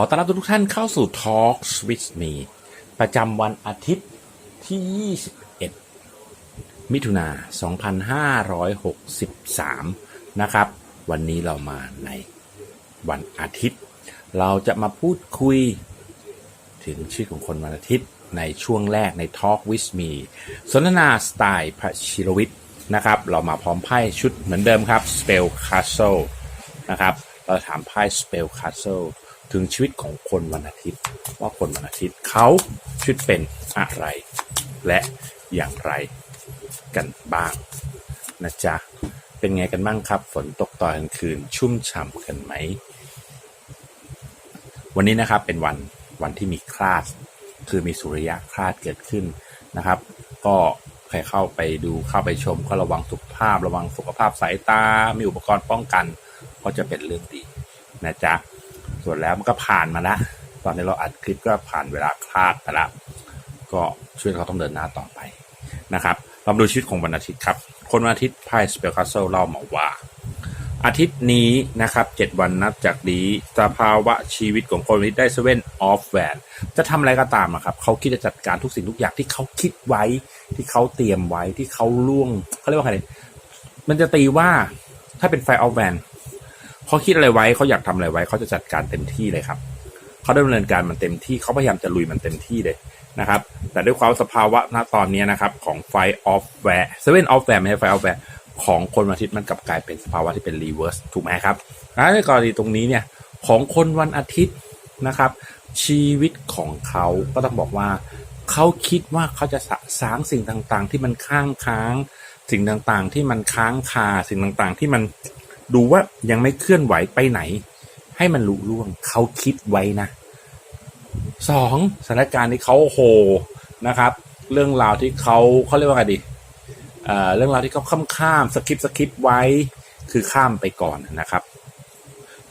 ขอต้อนรับทุกท่านเข้าสู่ Talk with me ประจำวันอาทิตย์ที่ 21 มิถุนา2563 นะครับ วันนี้เรามาในวันอาทิตย์ เราจะมาพูดคุยถึงชื่อของคนวันอาทิตย์ในช่วงแรกใน Talk with me สนทนาสไตล์พระชิรวิทย์นะครับ เรามาพร้อมไพ่ชุดเหมือนเดิมครับ Spell Castle นะครับ เราถามไพ่ Spell Castle ถึงชีวิตของคนวันอาทิตย์ ว่าคนวันอาทิตย์เขาชีวิตเป็นอะไร และอย่างไรกันบ้างนะจ๊ะเป็นไงกันบ้างครับ ฝนตกตอนกลางคืนชุ่มฉ่ำกันไหม วันนี้นะครับเป็นวันวันที่มีคลาส คือมีสุริยะคลาสเกิดขึ้นนะครับ ก็ใครเข้าไปดูเข้าไปชมก็ระวังสุขภาพ ระวังสุขภาพสายตา มีอุปกรณ์ป้องกัน ก็จะเป็นเรื่องดีนะจ๊ะ วนแล้วมันก็ผ่านมาล้วตอนนี้เราอัดคลิปก็ผ่านเวลาคลาดไปแล้วก็ช่วยเขาต้องเดินหน้าต่อไปนะครับเราดูชีวิตของวันอาทิตย์ครับ คนวันอาทิตย์ไพ่สเปลคาสเซิลเล่ามาว่า อาทิตย์นี้นะครับ 7 วันนับจากนี้สภาวะชีวิตของคนวันอาทิตย์ได้เซเว่นออฟแวนจะทำอะไรก็ตามนะครับเขาคิดจะจัดการทุกสิ่งทุกอย่างที่เขาคิดไว้ที่เขาเตรียมไว้ที่เขาล่วงเขาเรียกว่าอะไรมันจะตีว่าถ้าเป็นไฟออฟแวน เขาคิดอะไรไว้เขาอยากทำอะไรไว้เขาจะจัดการเต็มที่เลยครับเขาดำเนินการมันเต็มที่เขาพยายามจะลุยมันเต็มที่เลยนะครับ แต่ด้วยความสภาวะณตอนนี้นะครับ ของไฟออฟแวร์เซเว่นออฟแวร์ไม่ใช่ไฟออฟแวร์ของคนวันอาทิตย์มันกลับกลายเป็นสภาวะที่เป็นรีเวิร์สถูกไหมครับในกรณีตรงนี้เนี่ยของคนวันอาทิตย์นะครับ ชีวิตของเขาก็ต้องบอกว่าเขาคิดว่าเขาจะสะสางสิ่งต่างๆ ที่มันค้างค้าง สิ่งต่างๆ ที่มันค้างคาสิ่งต่างๆ ที่มัน ดูว่ายังไม่เคลื่อนไหวไปไหน ให้มันลุล่วงเขาคิดไว้นะสองสถานการณ์ที่เขาโหนะครับ เรื่องราวที่เขาเขาเรียกว่าไงดีเอ่อเรื่องราวที่เขาข้ามข้ามสกิปสกิปไว้คือข้ามไปก่อนนะครับ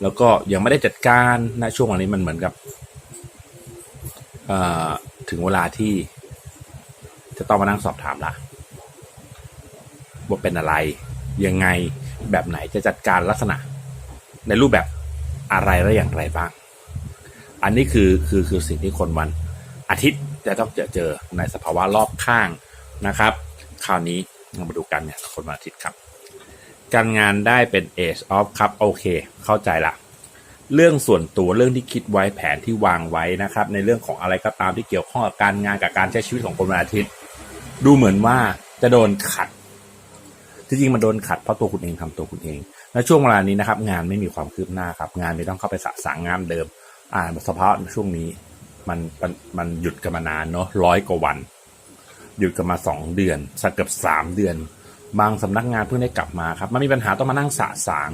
แล้วก็ยังไม่ได้จัดการนะช่วงวันนี้มันเหมือนกับเอ่อถึงเวลาที่ จะต้องมานั่งสอบถามละว่าเป็นอะไรยังไง แบบไหนจะจัดการลักษณะ ในรูปแบบอะไรและอย่างไรบ้าง อันนี้คือคือคือสิ่งที่คนวันอาทิตย์จะต้องเจอเจอในสภาวะรอบข้างนะครับ คราวนี้เรามาดูกันเนี่ยคนวันอาทิตย์ครับ การงานได้เป็น Age of ครับโอเค เข้าใจละเรื่องส่วนตัวเรื่องที่คิดไว้แผนที่วางไว้นะครับ ในเรื่องของอะไรก็ตามที่เกี่ยวข้องกับการงานกับการใช้ชีวิตของคนวันอาทิตย์ ดูเหมือนว่าจะโดนขัด ที่จริงมันโดนขัดเพราะตัวคุณเองทำตัวคุณเอง และช่วงเวลานี้นะครับ งานไม่มีความคืบหน้าครับ งานไม่ต้องเข้าไปสะสางงานเดิม อ่าสภาพช่วงนี้มันมันมันหยุดกันมานานเนาะร้อยกว่าวัน หยุดกันมาสองเดือนสักเกือบสามเดือน บางสำนักงานเพิ่งได้กลับมาครับมันมีปัญหาต้องมานั่งสะสาง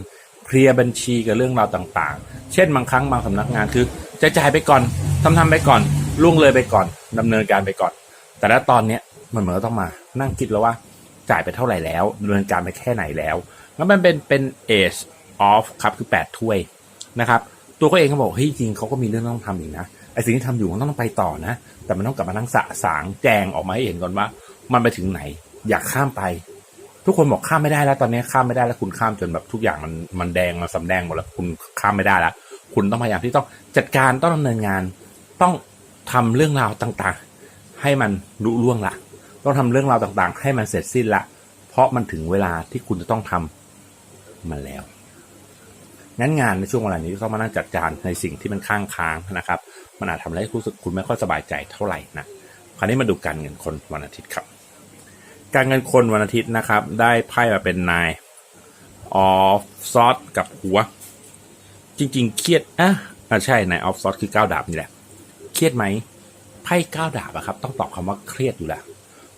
เคลียร์บัญชีกับเรื่องราวต่างๆ เช่นบางครั้งบางสำนักงานคือจะจ่ายไปก่อนทำทำไปก่อนล่วงเลยไปก่อนดำเนินการไปก่อน แต่ละตอนเนี้ยมันเหมือนต้องมานั่งคิดแล้วว่า จ่ายไปเท่าไหร่แล้วดำเนินการไปแค่ไหนแล้วแล้วมันเป็นเป็น age of ครับคือแปดถ้วยนะครับ ตัวเขาเองเขาบอกเฮ้ยจริงเขาก็มีเรื่องต้องทำอีกนะไอสิ่งที่ทำอยู่มันต้องไปต่อนะ แต่มันต้องกลับมานั่งสะสางแจงออกมาให้เห็นก่อนว่า มันไปถึงไหน อยากข้ามไป ทุกคนบอกข้ามไม่ได้แล้ว ตอนนี้ข้ามไม่ได้แล้วคุณข้ามจนแบบทุกอย่างมันมันแดงมันสำแดงหมดแล้วคุณข้ามไม่ได้แล้วคุณต้องพยายามที่ต้องจัดการต้องดำเนินงาน ต้องทำเรื่องราวต่างๆ ให้มันลุล่วงละ ต้องทำเรื่องราวต่างๆ ให้มันเสร็จสิ้นละ เพราะมันถึงเวลาที่คุณจะต้องทำมันแล้วงั้นงานในช่วงเวลานี้ต้องมานั่งจัดการในสิ่งที่มันค้างค้างนะครับมันอาจทำให้รู้สึกคุณไม่ค่อยสบายใจเท่าไหร่นะคราวนี้มาดูการเงินคนวันอาทิตย์ครับ การเงินคนวันอาทิตย์นะครับ ได้ไพ่มาเป็นนายออฟซอสกับหัว จริง ๆ เครียดอะอ่ใช่นายออฟซอสคือก้าวดาบนี่แหละเครียดไหมไพ่ก้าวดาบอะครับ ต้องตอบคำว่าเครียดอยู่แล้ว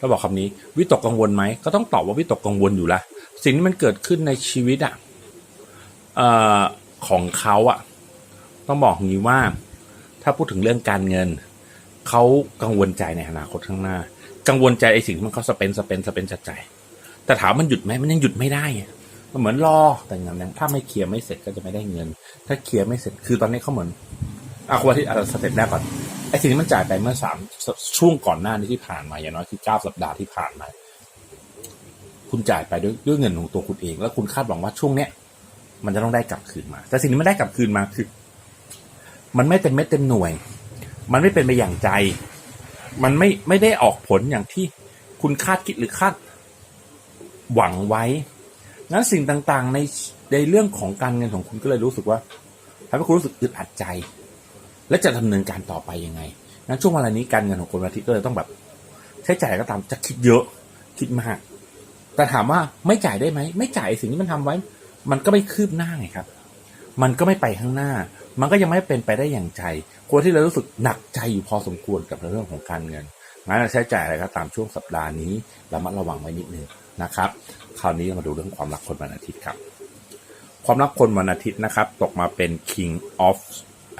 เราบอกคำนี้ วิตกกังวลไหมก็ต้องตอบว่าวิตกกังวลอยู่ละสิ่งที่มันเกิดขึ้นในชีวิตอะเอ่อของเขาอะต้องบอกงี้ว่า ถ้าพูดถึงเรื่องการเงินเขากังวลใจในอนาคตข้างหน้า กังวลใจไอ้สิ่งที่มันเขาสเปนสเปนสเปนจัดใจแต่ถามมันหยุดไหมมันยังหยุดไม่ได้มันเหมือนรอแต่เงินยังถ้าไม่เคลียร์ไม่เสร็จก็จะไม่ได้เงิน ถ้าเคลียร์ไม่เสร็จคือตอนนี้เขาเหมือนเอาคนที่เอาสเต็ปแรกก่อน อ้สิ่งที่มันจ่ายไปเมื่อสามช่วงก่อนหน้านี้ที่ผ่านมาอย่างน้อยคือเก้าสัปดาห์ที่ผ่านมา คุณจ่ายไปด้วยด้วยเงินของตัวคุณเอง แล้วคุณคาดหวังว่าช่วงเนี้ย มันจะต้องได้กลับคืนมา แต่สิ่งที่ไม่ได้กลับคืนมาคือ มันไม่เต็มเม็ดเต็มหน่วย มันไม่เป็นไปอย่างใจ มันไม่ไม่ได้ออกผลอย่างที่คุณคาดคิดหรือคาดหวังไว้งั้นสิ่งต่างๆ ในในเรื่องของการเงินของคุณก็เลยรู้สึกว่าทำให้คุณรู้สึกอึดอัดใจ และจะดำเนินการต่อไปยังไงงั้นช่วงเวลานี้การเงินของคนวันอาทิตย์ก็เลยต้องแบบ ใช้จ่ายก็ตามจะคิดเยอะคิดมาก แต่ถามว่าไม่จ่ายได้ไหมไม่จ่ายสิ่งที่มันทำไว้ มันก็ไม่คืบหน้าไงครับ มันก็ไม่ไปข้างหน้า มันก็ยังไม่เป็นไปได้อย่างใจคนที่เรารู้สึกหนักใจอยู่พอสมควรกับเรื่องของการเงินงั้นเราใช้จ่ายอะไรก็ตามช่วงสัปดาห์นี้รามัดระวังไว้นิดนึงนะครับ คราวนี้มาดูเรื่องความรักคนวันอาทิตย์ครับ ความรักคนวันอาทิตย์นะครับ ตกมาเป็น King of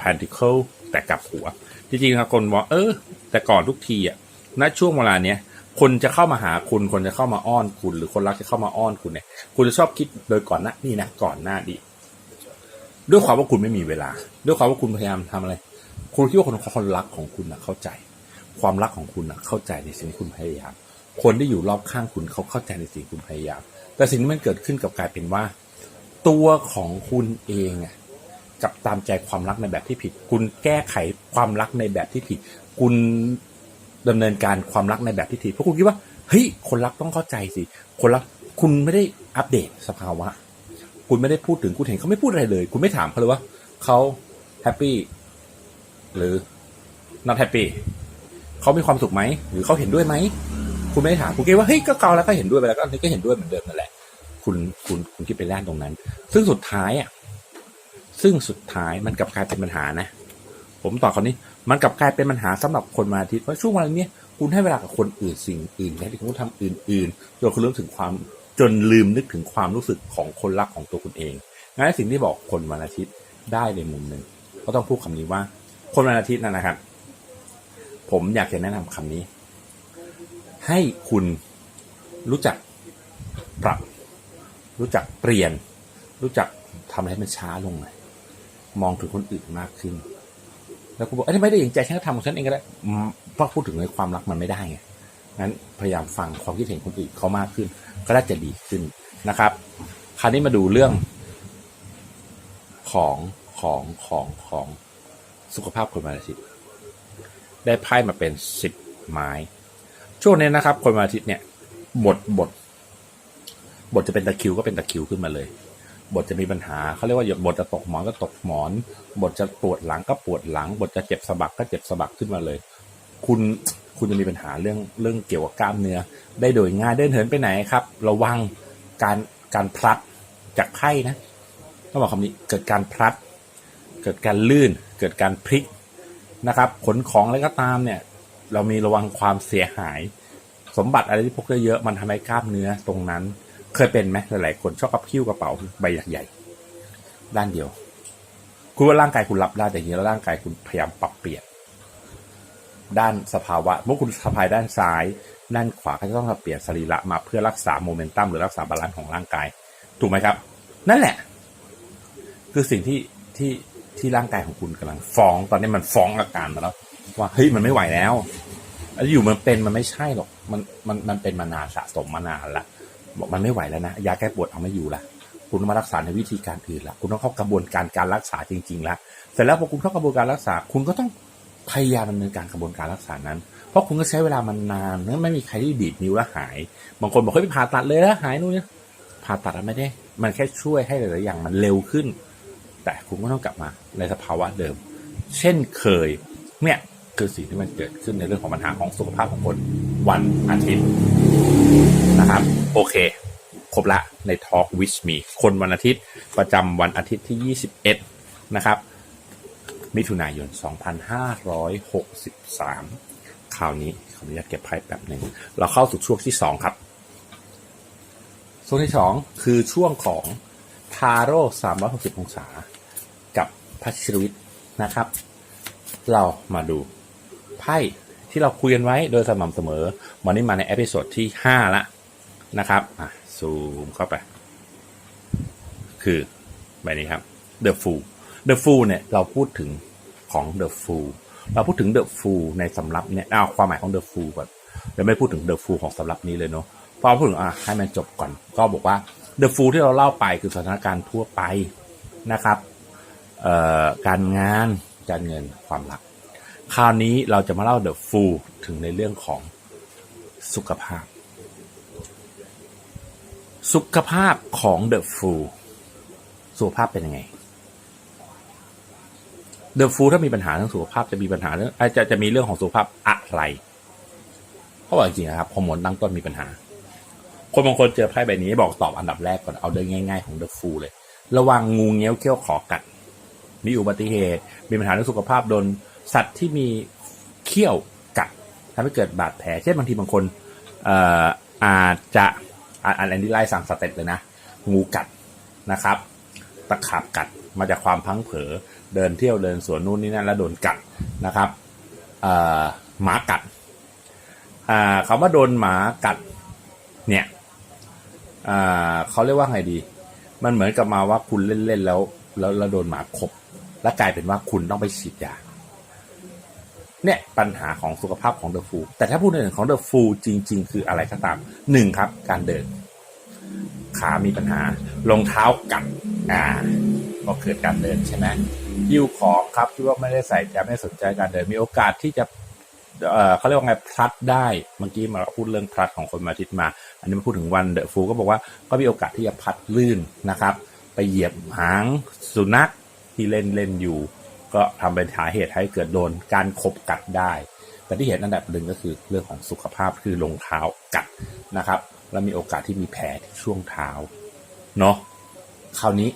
Pentacle แต่กลับหัว จริงๆครับคนบอกเออ แต่ก่อนทุกทีอะณช่วงเวลาเนี้ยคนจะเข้ามาหาคุณ คนจะเข้ามาอ้อนคุณ หรือคนรักจะเข้ามาอ้อนคุณเนี่ย คุณจะชอบคิดโดยก่อนหน้านี่นะก่อนหน้าดี ด้วยความว่าคุณไม่มีเวลา ด้วยความว่าคุณพยายามทำอะไร คุณคิดว่าคนคนรักของคุณนะเข้าใจ ความรักของคุณนะเข้าใจในสิ่งที่คุณพยายาม คนที่อยู่รอบข้างคุณเขาเข้าใจในสิ่งที่คุณพยายาม แต่สิ่งที่มันเกิดขึ้นกับกลายเป็นว่า ตัวของคุณเองอะ กับตามใจความรักในแบบที่ผิด คุณแก้ไขความรักในแบบที่ผิด คุณดำเนินการความรักในแบบที่ผิดเพราะคุณคิดว่าเฮ้ยคนรักต้องเข้าใจสิ คนรักคุณไม่ได้อัปเดตสภาวะ คุณไม่ได้พูดถึงคุณเห็นเขาไม่พูดอะไรเลย คุณไม่ถามเขาเลยว่าเขาแฮปปี้หรือ not happy เขามีความสุขไหมหรือเขาเห็นด้วยไหมคุณไม่ได้ถามคุณคิดว่าเฮ้ยก็เกาแล้วก็เห็นด้วยไปแล้วก็อันนี้ก็เห็นด้วยเหมือนเดิมนั่นแหละ คุณคุณคุณคิดไปแล่นตรงนั้น ซึ่งสุดท้ายอะ ซึ่งสุดท้ายมันกลับกลายเป็นปัญหานะ ผมตอบคำนี้มันกลับกลายเป็นปัญหาสำหรับคนมาอาทิตย์เพราะช่วงวลาเนี้คุณให้เวลากับคนอื่นสิ่งอื่นแทนที่คุณทำอื่นๆจนคุณลืมถึงความจนลืมนึกถึงความรู้สึกของคนรักของตัวคุณเองงั้นสิ่งที่บอกคนวันอาทิตย์ได้ในมุมหนึ่งก็ต้องพูดคำนี้ว่า คนวันอาทิตย์นะนะครับ ผมอยากจะแนะนำคำนี้ ให้คุณรู้จักปรับ รู้จักเปลี่ยน รู้จักทำอะไรให้มันช้าลงหน่อย มองถึงคนอื่นมากขึ้น แล้วคุณบอกเอ้ยไม่ได้อย่างใจฉันก็ทำของฉันเองก็ได้เพราะพูดถึงในความรักมันไม่ได้ไงงั้นพยายามฟังความคิดเห็นคนอื่นเขามากขึ้น ก็น่าจะดีขึ้นนะครับ คราวนี้มาดูเรื่อง ของของของของสุขภาพคนวันอาทิตย์ได้ไพ่มาเป็นสิบไม้ ช่วงนี้นะครับ คนวันอาทิตย์เนี่ยบทบทบทจะเป็นตะคิวก็เป็นตะคิวขึ้นมาเลย บทจะมีปัญหาเขาเรียกว่าบทจะตกหมอนก็ตกหมอน บทจะปวดหลังก็ปวดหลัง บทจะเจ็บสะบักก็เจ็บสะบักขึ้นมาเลย คุณคุณจะมีปัญหาเรื่องเรื่องเกี่ยวกับกล้ามเนื้อ ได้โดยง่ายเดินเหินไปไหนครับ ระวังการการพลัดจากไข้นะต้องบอกคำนี้เกิดการพลัด เกิดการลื่น เกิดการพลิกนะครับขนของอะไรก็ตามเนี่ย เรามีระวังความเสียหาย สมบัติอะไรที่พกเยอะๆมันทำให้กล้ามเนื้อตรงนั้น เคยเป็นไหมหลายๆคนชอบกับคิ้วกระเป๋าใบใหญ่ๆด้านเดียว คุณว่าร่างกายคุณรับได้แต่ทีนี้แล้วร่างกายคุณพยายามปรับเปลี่ยน ด้านสภาวะเมื่อคุณสะพายด้านซ้าย ด้านขวาก็จะต้องเปลี่ยนสรีระมาเพื่อรักษาโมเมนตัมหรือรักษาบาลานซ์ของร่างกาย ถูกไหมครับ นั่นแหละ คือสิ่งที่ที่ที่ร่างกายของคุณกำลังฟ้อง ตอนนี้มันฟ้องอาการมาแล้ว ว่าเฮ้ยมันไม่ไหวแล้วอยู่มันเป็นมันไม่ใช่หรอก มันมันมันเป็นมานานสะสมมานานละ บอกมันไม่ไหวแล้วนะยาแก้ปวดเอาไม่อยู่ละคุณต้องมารักษาในวิธีการอื่นละคุณต้องเข้ากระบวนการการรักษาจริงๆละเสร็จแล้วพอคุณเข้ากระบวนการรักษา คุณก็ต้องพยายามดำเนินการกระบวนการรักษานั้น เพราะคุณก็ใช้เวลามันนานนั้นไม่มีใครที่ดีดนิ้วแล้วหาย บางคนบอกเฮ้ยไปผ่าตัดเลยแล้วหายนู่นนี่ยผ่าตัดแล้วไม่ได้ มันแค่ช่วยให้หลายๆอย่างมันเร็วขึ้น แต่คุณก็ต้องกลับมาในสภาวะเดิม เช่นเคย เนี่ยคือสิ่งที่มันเกิดขึ้นในเรื่องของปัญหาของสุขภาพของคนวันอาทิตย์ นะครับ โอเค ครบละใน Talk with me คนวันอาทิตย์ประจำวันอาทิตย์ที่ 21 นะครับ มิถุนายน 2563 คราวนี้ขออนุญาตเก็บไพ่แป๊บหนึ่ง เราเข้าสู่ช่วงที่ 2 ครับ ช่วงที่ 2 คือช่วงของทาโร่360 องศา กับพัชรวิทย์นะครับ เรามาดูไพ่ที่เราคุยกันไว้โดยสม่ำเสมอ วันนี้มาในเอพิโซดที่ 5 ละ นะครับอะซูมเข้าไป คือใบนี้ครับ The Fool The Fool เนี่ยเราพูดถึงของ The Fool เราพูดถึง The Fool ในสำรับเนี่ยเอาความหมายของ The Fool ก่อนเราไม่พูดถึง The Fool ของสำรับนี้เลยเนาะพอพูดถึงอะให้มันจบก่อน ก็บอกว่า The Fool ที่เราเล่าไปคือสถานการณ์ทั่วไปนะครับการงานการเงินความรัก คราวนี้เราจะมาเล่าเดอะฟูลถึงในเรื่องของสุขภาพ สุขภาพของเดอะฟูลสุขภาพเป็นยังไงเดอะฟูลถ้ามีปัญหาเรื่องสุขภาพจะมีปัญหาเรื่องอาจจะจะมีเรื่องของสุขภาพอะไรเพราะว่าจริงนะครับฮอร์โมนตั้งต้นมีปัญหา คนบางคนเจอไพ่ใบนี้บอกตอบอันดับแรกก่อนเอาเดินง่าย ๆของเดอะฟูลเลย ระวังงูเงี้ยวเขี้ยวขอกัด มีอุบัติเหตุ มีปัญหาเรื่องสุขภาพโดนสัตว์ที่มีเขี้ยวกัดทำให้เกิดบาดแผลเช่นบางทีบางคนอออาจจะ อันอันนี้ไล่สั่งสเต็ปเลยนะ งูกัดนะครับ ตะขาบกัดมาจากความพังเผลอเดินเที่ยวเดินสวนนู่นนี่นั่นแล้วโดนกัดนะครับหมากัดอ่าคำว่าโดนหมากัดเนี่ยเขาเรียกว่าไงดี มันเหมือนกับมาว่าคุณเล่นๆแล้ว แล้วแล้วโดนหมาขบ แล้วกลายเป็นว่าคุณต้องไปฉีดยา เนี่ยปัญหาของสุขภาพของเดอะฟูแต่ถ้าพูดในเรื่องของเดอะฟูจริง ๆ คืออะไรก็ตามหนึ่งครับ การเดิน ขามีปัญหารองเท้ากัดอ่าก็เกิดการเดินใช่ไหมยิ้วของครับที่ว่าไม่ได้ใส่ใจไม่สนใจการเดินมีโอกาสที่จะเอ่อเขาเรียกว่าไงพลัดได้เมื่อกี้มาพูดเรื่องพลัดของคนมาทิตมา อันนี้มาพูดถึงวันเดอะฟูก็บอกว่าก็มีโอกาสที่จะพลัดลื่นนะครับ ไปเหยียบหางสุนัขที่เล่นเล่นอยู่ ก็ทำเป็นสาเหตุให้เกิดโดนการขบกัดได้ แต่ที่เห็นอันดับหนึ่งก็คือเรื่องของสุขภาพคือรองเท้ากัดนะครับ แล้วมีโอกาสที่มีแผลที่ช่วงเท้าเนาะคราวนี้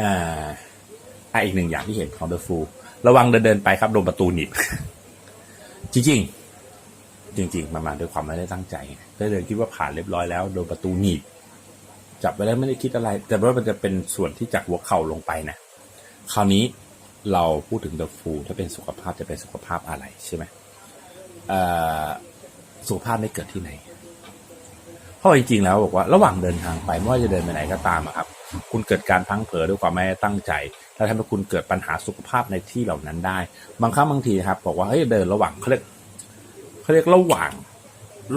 อ่าอ,อีกหนึ่งอย่างที่เห็นของเดอะฟูระวังเดินเดินไปครับโดนประตูหนีบจริงจริงๆมันมาด้วยความไม่ได้ตั้งใจได้เดินคิดว่าผ่านเรียบร้อยแล้ว โดนประตูหนีบจับไปแล้วไม่ได้คิดอะไร แต่ว่ามันจะเป็นส่วนที่จากหัวเข่าลงไปนะคราวนี้ เราพูดถึงเดอะฟูถ้าเป็นสุขภาพจะเป็นสุขภาพอะไรใช่ไหมสุขภาพไม่เกิดที่ไหน เพราะจริงๆแล้วบอกว่าระหว่างเดินทางไปไม่ว่าจะเดินไปไหนก็ตามครับ คุณเกิดการพังเผลอด้วยความไม่ตั้งใจแล้วทำให้คุณเกิดปัญหาสุขภาพในที่เหล่านั้นได้ บางครั้งบางทีครับ บอกว่าเฮ้ยเดินระหว่างเขาเรียกเขาเรียกระหว่าง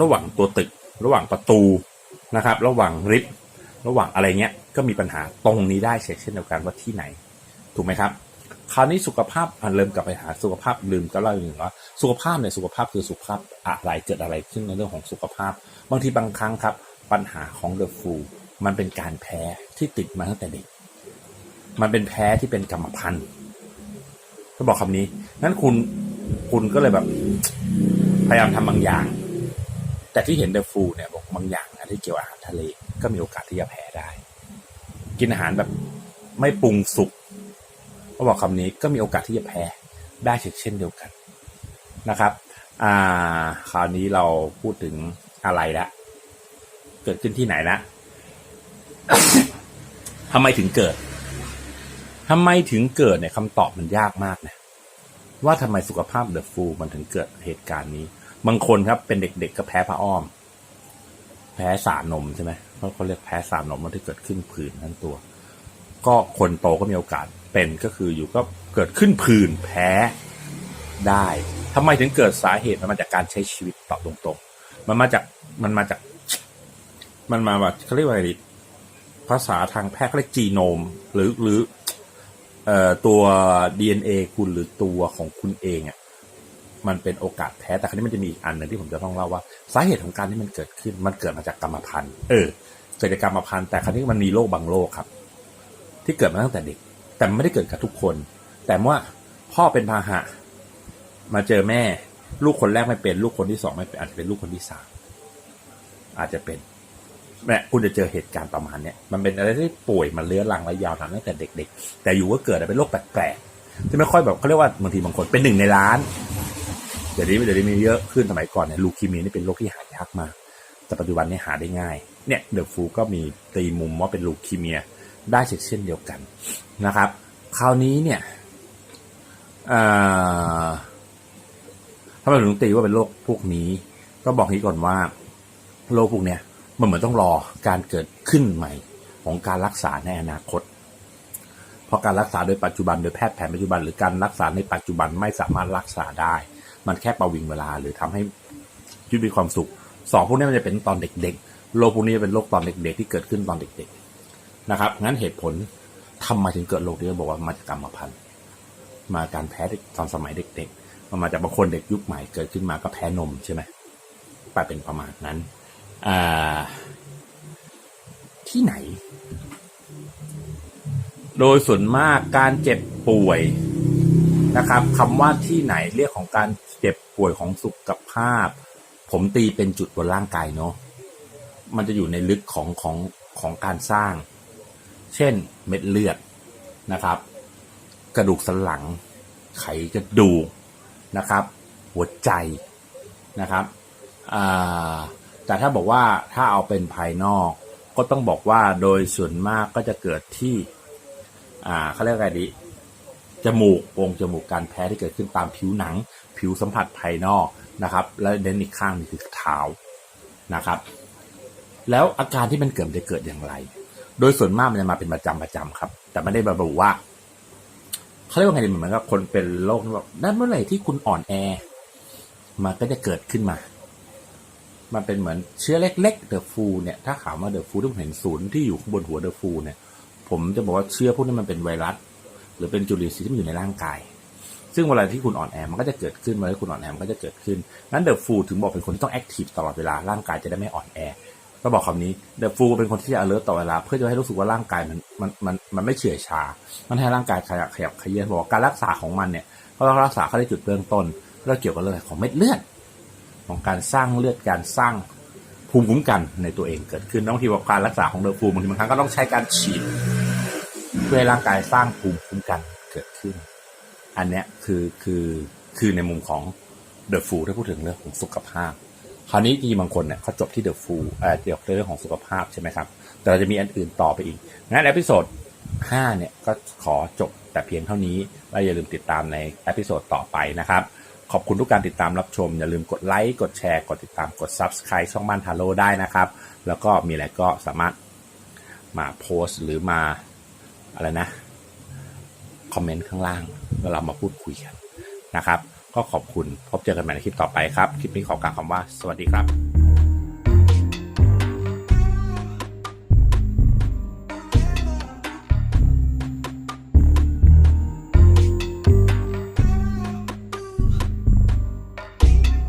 ระหว่างตัวตึก ระหว่างประตูนะครับ ระหว่างลิฟต์ระหว่างอะไรเงี้ยก็มีปัญหาตรงนี้ได้เช่นเดียวกันว่าที่ไหน ถูกไหมครับ คราวนี้สุขภาพเริ่มกลับไปหาสุขภาพลืมก็เล่าอย่างหนึ่งว่าสุขภาพเนี่ยสุขภาพคือสุขภาพอะไรเกิดอะไรขึ้นในเรื่องของสุขภาพ บางทีบางครั้งครับ ปัญหาของเดอะฟูมันเป็นการแพ้ที่ติดมาตั้งแต่เด็ก มันเป็นแพ้ที่เป็นกรรมพันธุ์ก็บอกคำนี้นั้นคุณคุณก็เลยแบบพยายามทำบางอย่าง แต่ที่เห็นเดอะฟูเนี่ยบอกบางอย่างนะที่เกี่ยวอาหารทะเลก็มีโอกาสที่จะแพ้ได้ กินอาหารแบบไม่ปรุงสุก ก็บอกคำนี้ก็มีโอกาสที่จะแพ้ได้เช่นเดียวกันนะครับอ่าคราวนี้เราพูดถึงอะไรละเกิดขึ้นที่ไหนละทำไมถึงเกิดทำไมถึงเกิดเนี่ยคำตอบมันยากมากนะว่าทำไมสุขภาพเดอะฟูมันถึงเกิดเหตุการณ์นี้ บางคนครับเป็นเด็กๆก็แพ้ผ้าอ้อม แพ้สารนมใช่ไหมเพราเขาเรียกแพ้สารนมมันที่เกิดขึ้นผื่นทั้งตัว ก็คนโตก็มีโอกาส เป็นก็คืออยู่ก็เกิดขึ้นผื่นแพ้ได้ทำไมถึงเกิดสาเหตุมันมาจากการใช้ชีวิตตอบตรงๆ มันมาจากมันมาจากมันมาแบบเขาเรียกว่าอะไรดีภาษาทางแพทย์เขาเรียกจีโนม หรือหรือเอ่อตัว DNA คุณหรือตัวของคุณเองอะมันเป็นโอกาสแพ้แต่ครั้นี้มันจะมีอีกอันหนึ่งที่ผมจะต้องเล่าว่าสาเหตุของการที่มันเกิดขึ้นมันเกิดมาจากกรรมพันธุ์เออเกิดจากกรรมพันธุ์แต่ครั้นี้มันมีโรคบางโรคครับ ที่เกิดมาตั้งแต่เด็ก แต่ไม่ได้เกิดกับทุกคน แต่ว่าพ่อเป็นพาหะ มาเจอแม่ ลูกคนแรกไม่เป็น ลูกคนที่สองไม่เป็นอาจจะเป็นลูกคนที่สามอาจจะเป็นแม่คุณจะเจอเหตุการณ์ประมาณเนี้ยมันเป็นอะไรที่ป่วยมันเลื้อรังและยาวนานตั้งแต่เด็ก ๆ แต่อยู่ก็เกิดเป็นโรคแปลกๆที่ไม่ค่อยแบบเขาเรียกว่าบางทีบางคนเป็นหนึ่งในล้านเดี๋ยวนี้เดี๋ยวนี้มีเยอะขึ้นสมัยก่อนเนี่ยลูคีเมียนี่เป็นโรคที่หายากมากแต่ปัจจุบันนี่ยหาได้ง่าย เนี่ยเดอะฟูก็มีตีมุมว่าเป็นลูคีเมีย ได้เช่นเดียวกันนะครับ คราวนี้เนี่ยถ้าเราถึงตีว่าเป็นโรคพวกนี้ ก็บอกนี้ก่อนว่าโรคพวกเนี้ยมันเหมือนต้องรอการเกิดขึ้นใหม่ของการรักษาในอนาคต เพราะการรักษาโดยปัจจุบันโดยแพทย์แผนปัจจุบัน หรือการรักษาในปัจจุบันไม่สามารถรักษาได้ มันแค่ประวิงเวลาหรือทำให้ชีวิตมีความสุขสองพวกนี้มันจะเป็นตอนเด็กๆโรคพวกนี้เป็นโรคตอนเด็กๆที่เกิดขึ้นตอนเด็กๆ นะครับ งั้นเหตุผลทำไมถึงเกิดโรคนี้บอกว่ามาจากกรรมพันธุ์ มาการแพ้ตอนสมัยเด็กๆมันมาจากบางคนเด็กยุคใหม่เกิดขึ้นมาก็แพ้นมใช่ไหมไปเป็นประมาณนั้นอ่าที่ไหน โดยส่วนมากการเจ็บป่วยนะครับคำว่าที่ไหนเรียกของการเจ็บป่วยของสุขภาพ ผมตีเป็นจุดบนร่างกายเนาะมันจะอยู่ในลึกของของของการสร้าง เช่นเม็ดเลือดนะครับ กระดูกสันหลัง ไขกระดูกนะครับ หัวใจนะครับแต่ถ้าบอกว่าถ้าเอาเป็นภายนอก ก็ต้องบอกว่าโดยส่วนมากก็จะเกิดที่เขาเรียกอะไรดีจมูกโพรงจมูกการแพ้ที่เกิดขึ้นตามผิวหนัง ผิวสัมผัสภายนอกนะครับ แล้วเน้นอีกข้างนึงคือเท้านะครับ แล้วอาการที่มันเกิดมันจะเกิดอย่างไร โดยส่วนมากมันจะมาเป็นประจำประจำครับ แต่ไม่ได้ระบุว่าเขาเรียกว่าไงดีเหมือนกับคนเป็นโรคแบบนั่นเมื่อไหร่ที่คุณอ่อนแอ มันก็จะเกิดขึ้นมา มันเป็นเหมือนเชื้อเล็กๆเดอะฟูเนี่ย ถ้าถามว่าเดอะฟูที่ผมเห็นศูนย์ที่อยู่ข้างบนหัวเดอะฟูเนี่ย ผมจะบอกว่าเชื้อพวกนี้มันเป็นไวรัส หรือเป็นจุลินทรีย์ที่มันอยู่ในร่างกาย ซึ่งเวลาที่คุณอ่อนแอ มันก็จะเกิดขึ้นเวลาที่คุณอ่อนแอ มันก็จะเกิดขึ้น นั้นเดอะฟูถึงบอกเป็นคนที่ต้องแอคทีฟตลอดเวลา ร่างกายจะได้ไม่อ่อนแอ ก็บอกคำนี้เดอะฟูเป็นคนที่จะ alert ตลอเวลา เพื่อจะให้รู้สึกว่าร่างกายมันมันมันมันไม่เฉื่อยชา มันให้ร่างกายขยับขยับขยื่นบอกการรักษาของมันเนี่ยเขาต้องรักษาเขาได้จุดเริ่มต้นแล้วเกี่ยวกับเรื่องของเม็ดเลือดของการสร้างเลือดการสร้างภูมิคุ้มกันในตัวเองเกิดขึ้นบางทีว่าการรักษาของเดอะฟูบางทีบางครั้งก็ต้องใช้การฉีดเพื่อร่างกายสร้างภูมิคุ้มกันเกิดขึ้น อันเนี้ยคือคือคือในมุมของเดอะฟูถ้าพูดถึงเรื่องของสุขภาพ คราวนี้จริงบางคนเนี่ยเขาจบที่เดอะฟูเอ่อเกี่ยวกับเรื่องของสุขภาพใช่ไหมครับ แต่เราจะมีอันอื่นต่อไปอีก งั้นเอพิโซด5เนี่ยก็ขอจบแต่เพียงเท่านี้แล้วอย่าลืมติดตามในเอพิโซดต่อไปนะครับขอบคุณทุกการติดตามรับชม อย่าลืมกดไลค์กดแชร์กดติดตามกด Subscribe ช่องบ้านทาโร่ได้นะครับ แล้วก็มีอะไรก็สามารถมาโพสต์หรือมาอะไรนะ คอมเมนต์ข้างล่างแล้วเรามาพูดคุยกันนะครับ ก็ขอบคุณ พบเจอกันใหม่ในคลิปต่อไปครับ คลิปนี้ขอกล่าวคำว่า สวัสดีครับ